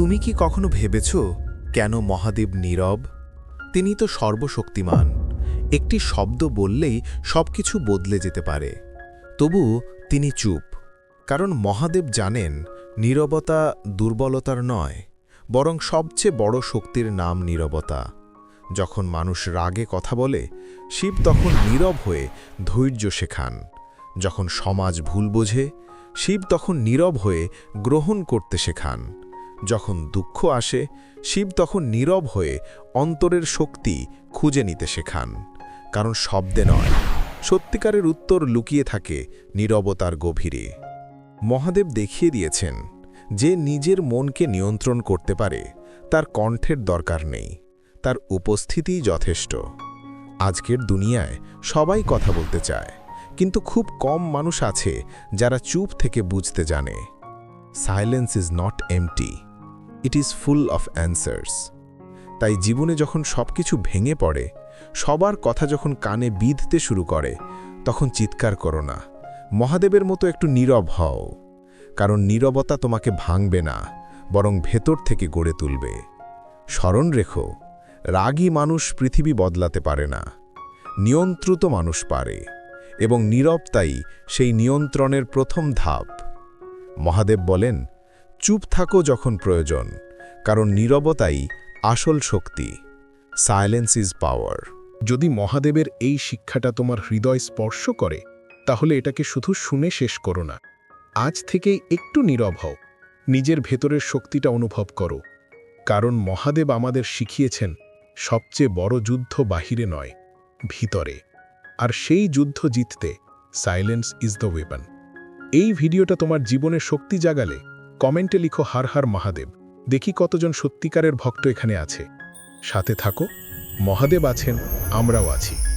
তুমি কি কখনো ভেবেছ, কেন মহাদেব নীরব? তিনি তো সর্বশক্তিমান। একটি শব্দ বললেই সবকিছু বদলে যেতে পারে। তবু তিনি চুপ। কারণ মহাদেব জানেন, নীরবতা দুর্বলতার নয়, বরং সবচেয়ে বড় শক্তির নাম নীরবতা। যখন মানুষ রাগে কথা বলে, শিব তখন নীরব হয়ে ধৈর্য শেখান। যখন সমাজ ভুল বোঝে, শিব তখন নীরব হয়ে গ্রহণ করতে শেখান। যখন দুঃখ আসে, শিব তখন নীরব হয়ে অন্তরের শক্তি খুঁজে নিতে শেখান। কারণ শব্দে নয়, সত্যিকারের উত্তর লুকিয়ে থাকে নীরবতার গভীরে। মহাদেব দেখিয়ে দিয়েছেন, যে নিজের মনকে নিয়ন্ত্রণ করতে পারে, তার কণ্ঠের দরকার নেই, তার উপস্থিতিই যথেষ্ট। আজকের দুনিয়ায় সবাই কথা বলতে চায়, কিন্তু খুব কম মানুষ আছে যারা চুপ থেকে বুঝতে জানে। Silence is not empty it is full of answers তাই জীবনে যখন সবকিছু ভেঙে পড়ে, সবার কথা যখন কানে বিঁধতে শুরু করে, তখন চিৎকার করো না। মহাদেবের মতো একটু নীরব হও। কারণ নীরবতা তোমাকে ভাঙবে না, বরং ভেতর থেকে গড়ে তুলবে। স্মরণ রেখো, রাগী মানুষ পৃথিবী বদলাতে পারে না। নিয়ন্ত্রিত মানুষ পারে, এবং নীরবতাই সেই নিয়ন্ত্রণের প্রথম ধাপ। মহাদেব বলেন চুপ থাকো যখন প্রয়োজন, কারণ নীরবতাই আসল শক্তি। সাইলেন্স ইজ পাওয়ার যদি মহাদেবের এই শিক্ষাটা তোমার হৃদয় স্পর্শ করে, তাহলে এটাকে শুধু শুনে শেষ করো না। আজ থেকেই একটু নীরব হও। নিজের ভেতরের শক্তিটা অনুভব করো। কারণ মহাদেব আমাদের শিখিয়েছেন, সবচেয়ে বড় যুদ্ধ বাহিরে নয়, ভিতরে। আর সেই যুদ্ধ জিততে সাইলেন্স ইজ দ্য ওয়েপন এই ভিডিওটা তোমার জীবনে শক্তি জাগালে কমেন্টে লিখো হার হার মহাদেব। দেখি কতজন সত্যিকারের ভক্ত এখানে আছে। সাথে থাকো। মহাদেব আছেন, আমরাও আছি।